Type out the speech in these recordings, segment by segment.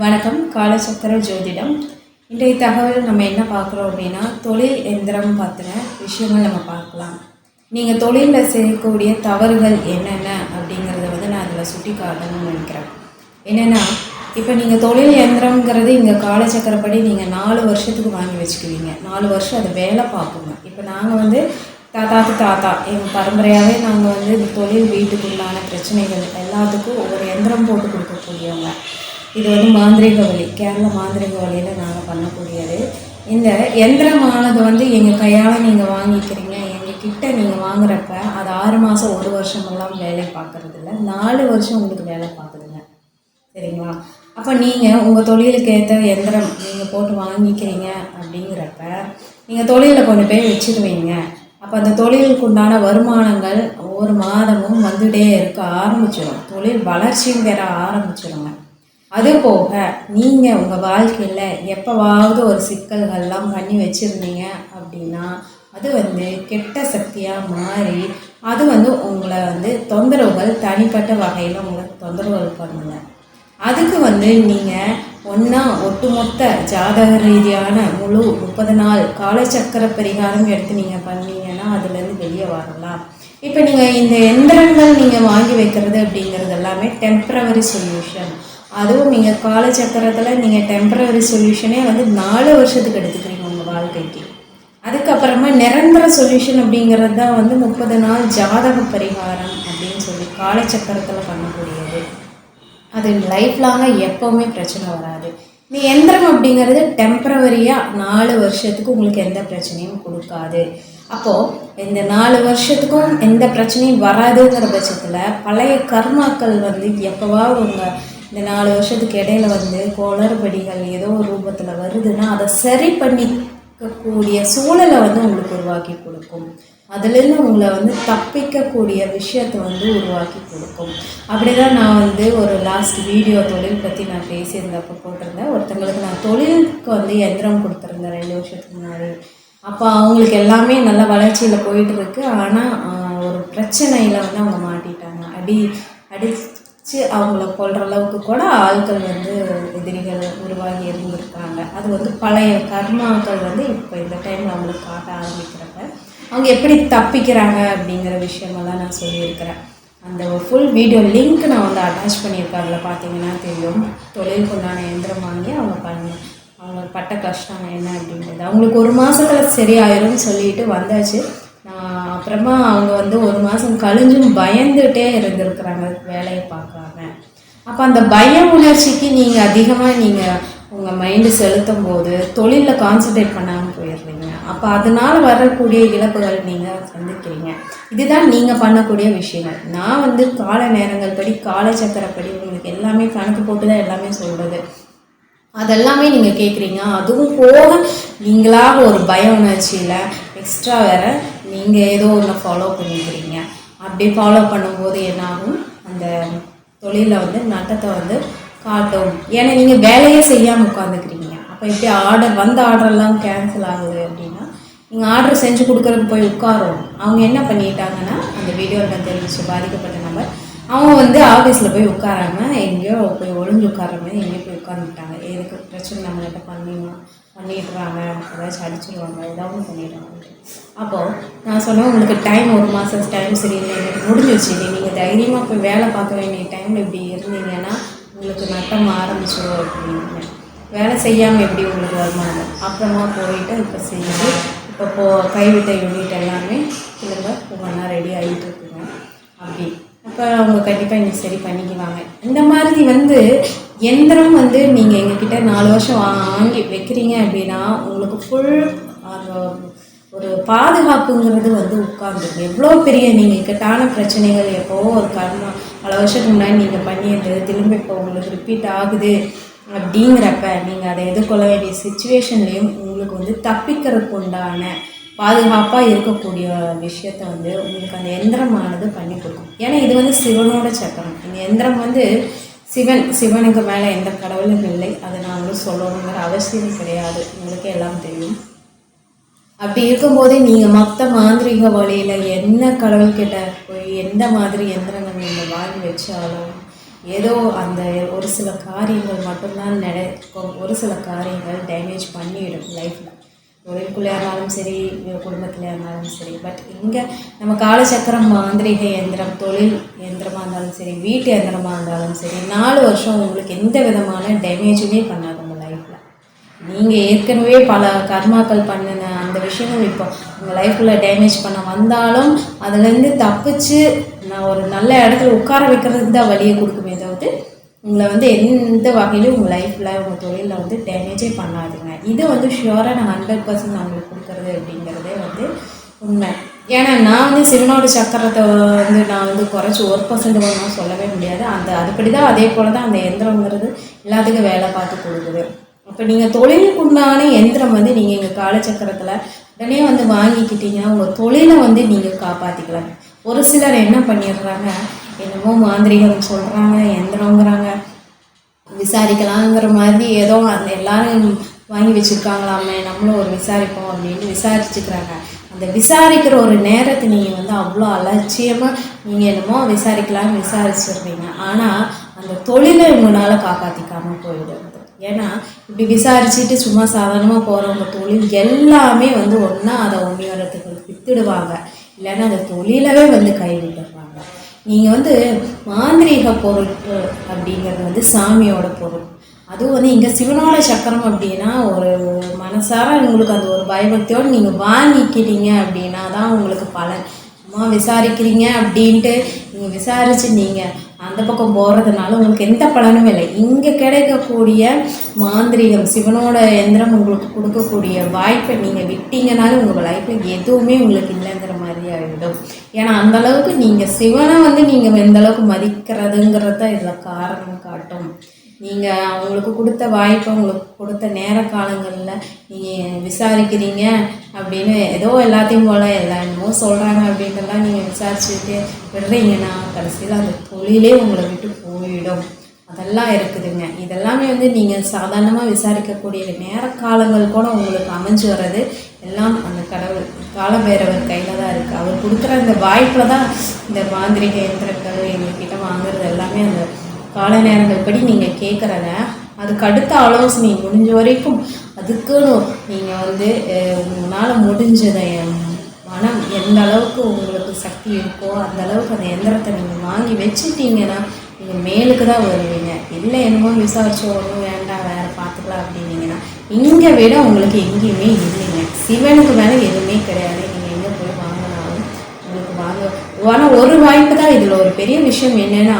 வணக்கம் காலச்சக்கர ஜோதிடம். இன்றைய தகவல் நம்ம என்ன பார்க்குறோம் அப்படின்னா தொழில் எந்திரம் பற்றின விஷயங்கள் நம்ம பார்க்கலாம். நீங்கள் தொழிலில் செய்யக்கூடிய தவறுகள் என்னென்ன அப்படிங்கிறத வந்து நான் அதில் சுட்டி காட்டணும்னு நினைக்கிறேன். என்னென்னா இப்போ நீங்கள் தொழில் எந்திரங்கிறது இங்கே காலச்சக்கரப்படி நீங்கள் நாலு வருஷத்துக்கு வாங்கி வச்சுக்குவீங்க. நாலு வருஷம் அது வேலை பார்க்குங்க. இப்போ நாங்கள் வந்து தாத்தாக்கு தாத்தா எங்கள் பரம்பரையாகவே நாங்கள் வந்து இந்த தொழில் வீட்டுக்குள்ளான பிரச்சனைகள் எல்லாத்துக்கும் ஒவ்வொரு எந்திரம் போட்டு கொடுக்கக்கூடியவங்க. இது வந்து மாந்திரிக வழி கேரள மாந்திரிக வழியில் நாங்கள் பண்ணக்கூடியது. இந்த எந்திரமானது வந்து எங்கள் கையால் நீங்கள் வாங்கிக்கிறீங்க எங்கள் கிட்ட நீங்கள் வாங்குறப்ப அது ஆறு மாதம் ஒரு வருஷமெல்லாம் வேலை பார்க்குறது இல்லை நாலு வருஷம் உங்களுக்கு வேலை பார்க்குதுங்க சரிங்களா? அப்போ நீங்கள் உங்கள் தொழிலுக்கு ஏற்ற எந்திரம் நீங்கள் போட்டு வாங்கிக்கிறீங்க அப்படிங்கிறப்ப நீங்கள் தொழிலில் கொண்டு போய் வச்சுருவீங்க. அப்போ அந்த தொழிலுக்கு உண்டான வருமானங்கள் ஒவ்வொரு மாதமும் வந்துகிட்டே இருக்க ஆரம்பிச்சிடும் தொழில் வளர்ச்சியும் பெற ஆரம்பிச்சிடுங்க அது போக நீங்கள் உங்கள் வாழ்க்கையில் எப்போவாவது ஒரு சிக்கல்கள்லாம் பண்ணி வச்சுருந்தீங்க அப்படின்னா அது வந்து கெட்ட சக்தியாக மாறி அது வந்து உங்களை வந்து தொந்தரவுகள் தனிப்பட்ட வகையில் உங்களை தொந்தரவுகள் பண்ணுங்க. அதுக்கு வந்து நீங்கள் ஒன்றா ஒட்டுமொத்த ஜாதக ரீதியான முழு முப்பது நாள் காலச்சக்கர பரிகாரம் எடுத்து நீங்கள் பண்ணீங்கன்னா அதுலேருந்து வெளியே வரலாம். இப்போ நீங்கள் இந்த எந்திரங்கள் நீங்கள் வாங்கி வைக்கிறது அப்படிங்கிறது எல்லாமே டெம்ப்ரவரி சொல்யூஷன் அதுவும் நீங்கள் காலச்சக்கரத்தில் நீங்கள் டெம்ப்ரவரி சொல்யூஷனே வந்து நாலு வருஷத்துக்கு எடுத்துக்கிறீங்க உங்கள் வாழ்க்கைக்கு. அதுக்கப்புறமா நிரந்தர சொல்யூஷன் அப்படிங்கிறது தான் வந்து முப்பது நாள் ஜாதக பரிகாரம் அப்படின்னு சொல்லி காலச்சக்கரத்தில் பண்ணக்கூடியது. அது லைஃப் லாங்காக எப்போவுமே பிரச்சனை வராது. நீ எந்திரம் அப்படிங்கிறது டெம்ப்ரவரியாக நாலு வருஷத்துக்கு உங்களுக்கு எந்த பிரச்சனையும் கொடுக்காது. அப்போது இந்த நாலு வருஷத்துக்கும் எந்த பிரச்சனையும் வராதுங்கிற பட்சத்தில் பழைய கர்மாக்கள் வந்து எப்போவாவது உங்கள் இந்த நாலு வருஷத்துக்கு இடையில வந்து குளறுபடிகள் ஏதோ ஒரு ரூபத்தில் வருதுன்னா அதை சரி பண்ணிக்கக்கூடிய சூழலை வந்து உங்களுக்கு உருவாக்கி கொடுக்கும். அதுலேருந்து உங்களை வந்து தப்பிக்கக்கூடிய விஷயத்தை வந்து உருவாக்கி கொடுக்கும். அப்படி தான் நான் வந்து ஒரு லாஸ்ட் வீடியோ தொழில் பற்றி நான் பேசியிருந்தப்போ போட்டிருந்தேன். ஒருத்தங்களுக்கு நான் தொழிலுக்கு வந்து எந்திரம் கொடுத்துருந்தேன் ரெண்டு வருஷத்துக்கு முன்னாடி. அப்போ அவங்களுக்கு எல்லாமே நல்ல வளர்ச்சியில் போயிட்டு இருக்கு. ஆனால் ஒரு பிரச்சனையில் வந்து அவங்க மாட்டிட்டாங்க. அடி வச்சு அவங்கள கொள்கிற அளவுக்கு கூட ஆட்கள் வந்து எதிரிகள் உருவாகி இருந்திருக்காங்க அது வந்து பழைய கர்மாக்கள் வந்து இப்போ இந்த டைமில் அவங்களுக்கு காட்ட ஆரம்பிக்கிறப்ப அவங்க எப்படி தப்பிக்கிறாங்க அப்படிங்கிற விஷயமெல்லாம் நான் சொல்லியிருக்கிறேன். அந்த ஃபுல் வீடியோ லிங்க் நான் வந்து அட்டாச் பண்ணியிருக்கேன். அதில் பார்த்தீங்கன்னா தெரியும். தொழிலுக்குண்டான எந்திரம் வாங்கி அவங்க பண்ண. அவங்க பட்ட கஷ்டம் என்ன அப்படின்றது அவங்களுக்கு ஒரு மாதத்துல சரியாயிரும்னு சொல்லிட்டு வந்தாச்சு. நான் அப்புறமா அவங்க வந்து ஒரு மாதம் கழிஞ்சும் பயந்துகிட்டே இருந்திருக்கிறாங்க வேலையை பார்க்க. அப்போ அந்த பய உணர்ச்சிக்கு நீங்கள் அதிகமாக நீங்கள் உங்கள் மைண்டு செலுத்தும் போது தொழிலில் கான்சன்ட்ரேட் பண்ணாமல் போயிடுறீங்க. அப்போ அதனால் வரக்கூடிய இழப்புகள் நீங்கள் சந்திக்கிறீங்க. இதுதான் நீங்கள் பண்ணக்கூடிய விஷயங்கள். நான் வந்து கால நேரங்கள் படி கால சக்கரப்படி உங்களுக்கு எல்லாமே கணக்கு போட்டு தான் எல்லாமே சொல்கிறது அதெல்லாமே நீங்கள் கேட்குறீங்க அதுவும் போக நீங்களாக ஒரு பய உணர்ச்சியில் எக்ஸ்ட்ரா வேறு நீங்கள் ஏதோ ஒன்று ஃபாலோ பண்ணிக்கிறீங்க. அப்படி ஃபாலோ பண்ணும்போது என்னாகும்? அந்த தொழிலில் வந்து நட்டத்தை வந்து காட்டும். ஏன்னா நீங்கள் வேலையே செய்யாமல் உட்காந்துக்கிறீங்க அப்போ எப்படி ஆர்டர் வந்த ஆர்டர்லாம் கேன்சல் ஆகுது அப்படின்னா நீங்கள் ஆர்டர் செஞ்சு கொடுக்குறதுக்கு போய் உட்காரும். அவங்க என்ன பண்ணிட்டாங்கன்னா அந்த வீடியோவில் தெரிஞ்சு பாதிக்கப்பட்ட நபர் அவங்க வந்து ஆஃபீஸில் போய் உட்காராம எங்கேயோ போய் ஒளிஞ்சு உட்கார மாதிரி எங்கேயோ போய் உட்காந்துட்டாங்க எதுக்கு? பிரச்சனை நம்மகிட்ட பண்ணிடணும் பண்ணிடுறாங்க ஏதாச்சும் அடிச்சிடுவாங்க ஏதாவது பண்ணிடுறாங்க. அப்போது நான் சொன்னேன் உங்களுக்கு டைம் ஒரு மாதம் டைம் சரியில்லை எனக்கு முடிஞ்சிச்சு நீங்கள் தைரியமாக போய் வேலை பார்க்க வேண்டிய டைமில் இப்படி இருந்தீங்கன்னா உங்களுக்கு நட்டம் ஆரம்பிச்சிடும் அப்படின்னு வேலை செய்யாமல் எப்படி உங்களுக்கு வருமானம்? அப்புறமா போயிட்டு இப்போ செஞ்சு இப்போ போ கைவிட்ட யூனிட் எல்லாமே திரும்ப ஒவ்வொன்றா ரெடி ஆகிட்டு இருக்குங்க. அப்படி. அப்போ அவங்க கண்டிப்பாக இங்கே சரி பண்ணிக்குவாங்க. இந்த மாதிரி வந்து எந்திரம் வந்து நீங்கள் எங்ககிட்ட நாலு வருஷம் வா- வாங்கி வைக்கிறீங்க அப்படின்னா உங்களுக்கு ஃபுல் ஒரு பாதுகாப்புங்கிறது வந்து உட்காந்துருக்கு எவ்வளோ பெரிய நீங்கள் இக்கட்டான பிரச்சனைகள் எப்போவோ ஒரு கர்மா பல வருஷத்துக்கு முன்னாடி நீங்கள் பண்ணியிருந்தது திரும்ப இப்போ உங்களுக்கு ரிப்பீட் ஆகுது அப்படிங்கிறப்ப நீங்கள் அதை எதிர்கொள்ள வேண்டிய சுச்சுவேஷன்லேயும் உங்களுக்கு வந்து தப்பிக்கிறதுக்கு உண்டான பாதுகாப்பாக இருக்கக்கூடிய விஷயத்த வந்து உங்களுக்கு அந்த எந்திரமானது பண்ணி கொடுக்கும். ஏன்னா இது வந்து சிவனோட சக்கரம். இந்த எந்திரம் வந்து சிவன் சிவனுக்கு மேலே எந்த கடவுளும் இல்லை. அதை நான் வந்து சொல்லணுங்கிற அவசியம் கிடையாது. உங்களுக்கு எல்லாம் தெரியும். அப்படி இருக்கும்போதே நீங்கள் மற்ற மாந்திரிக வழியில் என்ன கடவுள்கிட்ட போய் எந்த மாதிரி எந்திரங்கள் நீங்கள் வாங்கி வச்சாலும் ஏதோ அந்த ஒரு சில காரியங்கள் மட்டும்தான் நடக்கும். ஒரு சில காரியங்கள் டேமேஜ் பண்ணிவிடும் லைஃப்பில் தொழிலுக்குள்ளே இருந்தாலும் சரி குடும்பத்தில் இருந்தாலும் சரி. பட் இங்கே நம்ம காலச்சக்கரம் மாந்திரிக இயந்திரம் தொழில் இயந்திரமாக இருந்தாலும் சரி வீட்டு இயந்திரமாக இருந்தாலும் சரி நாலு வருஷம் உங்களுக்கு எந்த விதமான டேமேஜுமே பண்ணாது உங்கள் லைஃப்பில் நீங்கள் ஏற்கனவே பல கர்மாக்கள் பண்ணின அந்த விஷயங்கள் இப்போ உங்கள் லைஃப்பில் டேமேஜ் பண்ண வந்தாலும் அதுலேருந்து தப்பிச்சு நான் ஒரு நல்ல இடத்துல உட்கார வைக்கிறதுக்கு தான் வழியை கொடுக்குமே தவிர்த்து உங்களை வந்து எந்த வகையிலும் உங்கள் லைஃப்பில் உங்கள் தொழிலில் வந்து டேமேஜே பண்ணாதுங்க. இது வந்து ஷுவராக நான் ஹண்ட்ரட் பர்சன்ட் நான் உங்களுக்கு கொடுக்குறது அப்படிங்கிறதே வந்து உண்மை. ஏன்னா நான் வந்து சிவனோட சக்கரத்தை வந்து நான் வந்து குறைச்சி ஒரு பர்சன்ட் நான் சொல்லவே முடியாது. அந்த அதுபடி தான் அதே போல் தான் அந்த எந்திரங்கிறது எல்லாத்துக்கும் வேலை பார்த்து கொடுக்குது. அப்போ நீங்கள் தொழிலுக்கு உண்டான எந்திரம் வந்து நீங்கள் எங்கள் காலச்சக்கரத்தில் உடனே வந்து வாங்கிக்கிட்டீங்கன்னா உங்கள் தொழிலை வந்து நீங்கள் காப்பாற்றிக்கலாம் ஒரு சிலர் என்ன பண்ணிடுறாங்க என்னமோ மாந்திரிகம் சொல்கிறாங்க எந்திரங்கிறாங்க விசாரிக்கலாங்கிற மாதிரி ஏதோ அந்த எல்லாரும் வாங்கி வச்சுருக்காங்களாமே நம்மளும் ஒரு விசாரிப்போம் அப்படின்னு விசாரிச்சுக்கிறாங்க. அந்த விசாரிக்கிற ஒரு நேரத்தை நீங்கள் வந்து அவ்வளோ அலட்சியமாக நீங்கள் என்னமோ விசாரிக்கலாம்னு விசாரிச்சிடுறீங்க ஆனால் அந்த தொழிலை உங்களால் காப்பாற்றிக்காமல் போயிடுது ஏன்னா இப்படி விசாரிச்சுட்டு சும்மா சாதாரணமாக போகிறவங்க தொழில் எல்லாமே வந்து ஒன்றா அதை உண்மையோரத்துக்கு வித்துடுவாங்க. இல்லைன்னா அந்த தொழிலவே வந்து கைவிட்டுடுவாங்க நீங்கள் வந்து மாந்திரீக பொருட்கள் அப்படிங்கிறது வந்து சாமியோட பொருள். அதுவும் வந்து இங்கே சிவனோட சக்கரம் அப்படின்னா ஒரு மனசார உங்களுக்கு அந்த ஒரு பயபக்தியோடு நீங்கள் வாங்கிக்கிறீங்க அப்படின்னா தான் உங்களுக்கு பலன். சும்மா விசாரிக்கிறீங்க அப்படின்ட்டு நீங்கள் விசாரிச்சு நீங்கள் அந்த பக்கம் போகிறதுனால உங்களுக்கு எந்த பலனும் இல்லை. இங்கே கிடைக்கக்கூடிய மாந்திரிகம் சிவனோட எந்திரம் உங்களுக்கு கொடுக்கக்கூடிய வாய்ப்பை நீங்கள் விட்டீங்கனாலும் உங்கள் லைஃப்பில் எதுவுமே உங்களுக்கு இல்லைங்கிற மாதிரி ஆகிடும் ஏன்னா அந்த அளவுக்கு நீங்கள் சிவனை வந்து நீங்கள் எந்த அளவுக்கு மதிக்கிறதுங்கிறது தான் இதில் காரணம் காட்டும். நீங்கள் அவங்களுக்கு கொடுத்த வாய்ப்பு உங்களுக்கு கொடுத்த நேர காலங்களில் நீங்கள் விசாரிக்கிறீங்க அப்படின்னு ஏதோ எல்லாத்தையும் போல் எல்லா என்னமோ சொல்கிறாங்க அப்படின்றலாம் நீங்கள் விசாரிச்சுட்டு விடுறீங்கன்னா கடைசியில் அந்த தொழிலே உங்களை விட்டு போயிடும். அதெல்லாம் இருக்குதுங்க. இதெல்லாமே வந்து நீங்கள் சாதாரணமாக விசாரிக்கக்கூடிய நேர காலங்கள் கூட உங்களுக்கு அமைஞ்சு வர்றது எல்லாம் அந்த கடவுள். காலபைரவர் கையில் தான் இருக்குது அவர் கொடுக்குற அந்த வாய்ப்பில் தான் இந்த மாந்திரிக இயந்திரங்கள் எங்ககிட்ட வாங்குறது எல்லாமே அந்த கால நேரங்கள் படி நீங்கள் கேட்குறத அதுக்கு அடுத்த ஆலோசனை முடிஞ்ச வரைக்கும் அதுக்குன்னு நீங்கள் வந்து உங்களால் முடிஞ்சதை மனம் எந்த அளவுக்கு உங்களுக்கு சக்தி இருக்கோ அந்த அளவுக்கு அந்த எந்திரத்தை நீங்கள் வாங்கி வச்சுட்டீங்கன்னா நீங்கள் மேலுக்கு தான் வருவீங்க. இல்லை என்னமோ விசாரிச்சு ஒன்றும் வேண்டாம் வேறு பார்த்துக்கலாம் அப்படின்னீங்கன்னா இங்கே விட உங்களுக்கு எங்கேயுமே இல்லை. சிவனுக்கு மேலே எதுவுமே கிடையாது. நீங்கள் எங்கே போய் வாங்கினாலும் உங்களுக்கு வாங்க. ஆனால் ஒரு வாய்ப்பு தான் இதில். ஒரு பெரிய விஷயம் என்னென்னா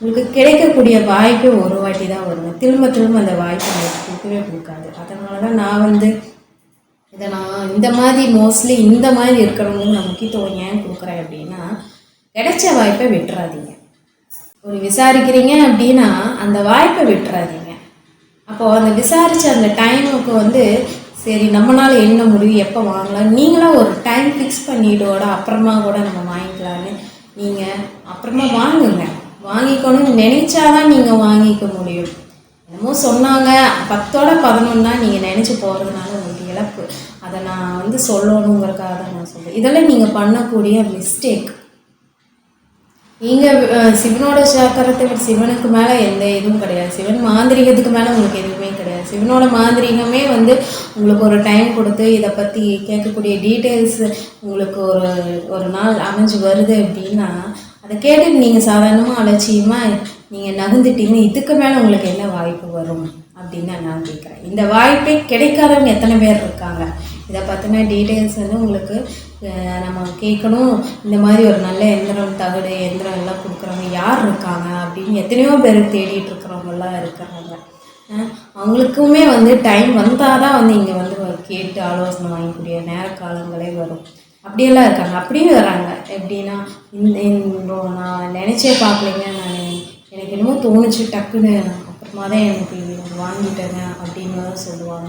உங்களுக்கு கிடைக்கக்கூடிய வாய்ப்பு ஒரு வாட்டி தான் வருங்க திரும்ப திரும்ப அந்த வாய்ப்பு உங்களுக்கு கொடுக்கவே கொடுக்காது. அதனால தான் நான் வந்து இதை நான் இந்த மாதிரி மோஸ்ட்லி இந்த மாதிரி இருக்கிறவங்களுக்கு நான் முக்கியத்துவம் ஏன் கொடுக்குறேன் அப்படின்னா கிடைச்ச வாய்ப்பை விட்டுறாதீங்க. ஒரு விசாரிக்கிறீங்க அப்படின்னா அந்த வாய்ப்பை விட்டுறாதீங்க. அப்போது அந்த விசாரித்த அந்த டைமுக்கு வந்து சரி நம்மளால் என்ன முடியும்? எப்போ வாங்கலாம்? நீங்களாம் ஒரு டைம் ஃபிக்ஸ் பண்ணிவிட்டோட அப்புறமா கூட நம்ம வாங்கிக்கலான்னு நீங்கள் அப்புறமா வாங்குங்க. வாங்கிக்கணும்னு நினைச்சாதான் நீங்கள் வாங்கிக்க முடியும். என்னமோ சொன்னாங்க. பத்தோட பதினொன்னா நீங்கள் நினச்சி போகிறதுனால உங்களுக்கு இழப்பு. அதை நான் வந்து சொல்லணுங்கிறக்காக தான் நான் சொல்கிறேன் இதெல்லாம் நீங்கள் பண்ணக்கூடிய மிஸ்டேக் நீங்கள் சிவனோட சாக்கரத்தை விட சிவனுக்கு மேலே எந்த இதுவும் கிடையாது. சிவன் மாந்திரிகத்துக்கு மேலே உங்களுக்கு எதுவுமே சிவனோட மாந்திரிகமே வந்து உங்களுக்கு ஒரு டைம் கொடுத்து இதை பற்றி கேட்கக்கூடிய டீட்டெயில்ஸ் உங்களுக்கு ஒரு ஒரு நாள் அமைஞ்சு வருது அப்படின்னா அதை கேட்டு நீங்கள் சாதாரணமாக அலட்சியமாக நீங்கள் நகர்ந்துட்டீங்க இதுக்கு மேலே உங்களுக்கு என்ன வாய்ப்பு வரும் அப்படின்னு நான் கேட்குறேன். இந்த வாய்ப்பே கிடைக்காதவங்க எத்தனை பேர் இருக்காங்க? இதை பற்றின டீட்டெயில்ஸ் வந்து உங்களுக்கு நம்ம கேட்கணும். இந்த மாதிரி ஒரு நல்ல எந்திரம் தகடு எந்திரம் எல்லாம் கொடுக்குறவங்க யார் இருக்காங்க அப்படின்னு எத்தனையோ பேர் தேடிட்டு இருக்கிறவங்கலாம் இருக்கிறாங்க. அவங்களுக்குமே வந்து டைம் வந்தால் தான் வந்து இங்கே வந்து கேட்டு ஆலோசனை வாங்கக்கூடிய நேர காலங்களே வரும். அப்படியெல்லாம் இருக்காங்க. அப்படியும் வராங்க. எப்படின்னா இந்த நான் நினச்சே பார்க்கலைங்க. நான் எனக்கு என்னமோ தோணுச்சு டக்குன்னு அப்புறமா தான் எனக்கு வாங்கிட்டேங்க அப்படின்னு சொல்லுவாங்க.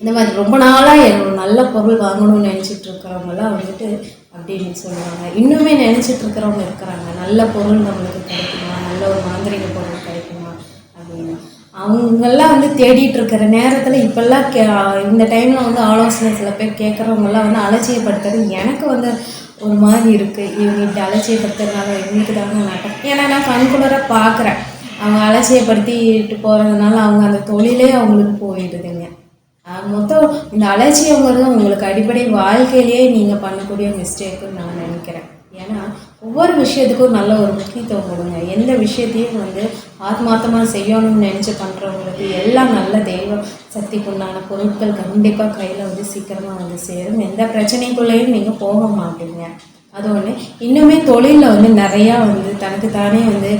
இந்த மாதிரி ரொம்ப நாளாக என்னோட நல்ல பொருள் வாங்கணும்னு நினச்சிட்டு இருக்கிறவங்களாம் வந்துட்டு அப்படின்னு சொல்லுவாங்க. இன்னுமே நினச்சிட்டு இருக்கிறவங்க இருக்கிறாங்க. நல்ல பொருள் நம்மளுக்கு கிடைக்குமா? நல்ல ஒரு மாந்திரிக பொருள் அவங்கெல்லாம் வந்து தேடிட்டு இருக்கிற நேரத்தில் இப்போல்லாம் கே இந்த டைமில் வந்து ஆலோசனை சில பேர் கேட்குறவங்கெல்லாம் வந்து அலட்சியப்படுத்துறது எனக்கு வந்து ஒரு மாதிரி இருக்குது இவங்க இப்படி அலட்சியப்படுத்துறதுனால இவங்களுக்கு தாங்க நாட்டம் ஏன்னா நான் கண்குளராக பார்க்குறேன் அவங்க அலட்சியப்படுத்திட்டு போகிறதுனால அவங்க அந்த தொழிலே அவங்களுக்கு போயிடுதுங்க. மொத்தம் இந்த அலட்சியங்கிறது உங்களுக்கு அடிப்படை வாழ்க்கையிலேயே நீங்கள் பண்ணக்கூடிய மிஸ்டேக்குன்னு நான் ஒவ்வொரு விஷயத்துக்கும் நல்ல ஒரு முக்கியத்துவம் கொடுங்க. எந்த விஷயத்தையும் வந்து ஆத்மார்த்தமாக செய்யணும்னு நினச்சி பண்ணுறவங்களுக்கு எல்லாம் நல்ல தெய்வ சக்திக்குண்டான பொருட்கள் கண்டிப்பாக கையில் வந்து சீக்கிரமாக வந்து சேரும். எந்த பிரச்சனைக்குள்ளேயும் நீங்கள் போக மாட்டீங்க. அது ஒன்று இன்னுமே தொழிலில் வந்து நிறையா வந்து தனக்கு தானே வந்து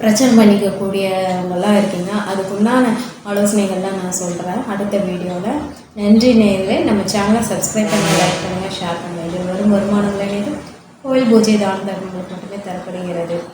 பிரச்சனை பண்ணிக்கக்கூடியவங்களாம் இருக்கீங்க. அதுக்குண்டான ஆலோசனைகள்லாம் நான் சொல்கிறேன் அடுத்த வீடியோவில் நன்றி நேர்களே நம்ம சேனலை சப்ஸ்கிரைப் பண்ணி லைக் பண்ணுங்கள் ஷேர் பண்ணுங்கள் இது வரும் வருமானங்களே கோயில் பூஜை தான தர்மம் மட்டுமே தரப்படுகிறது.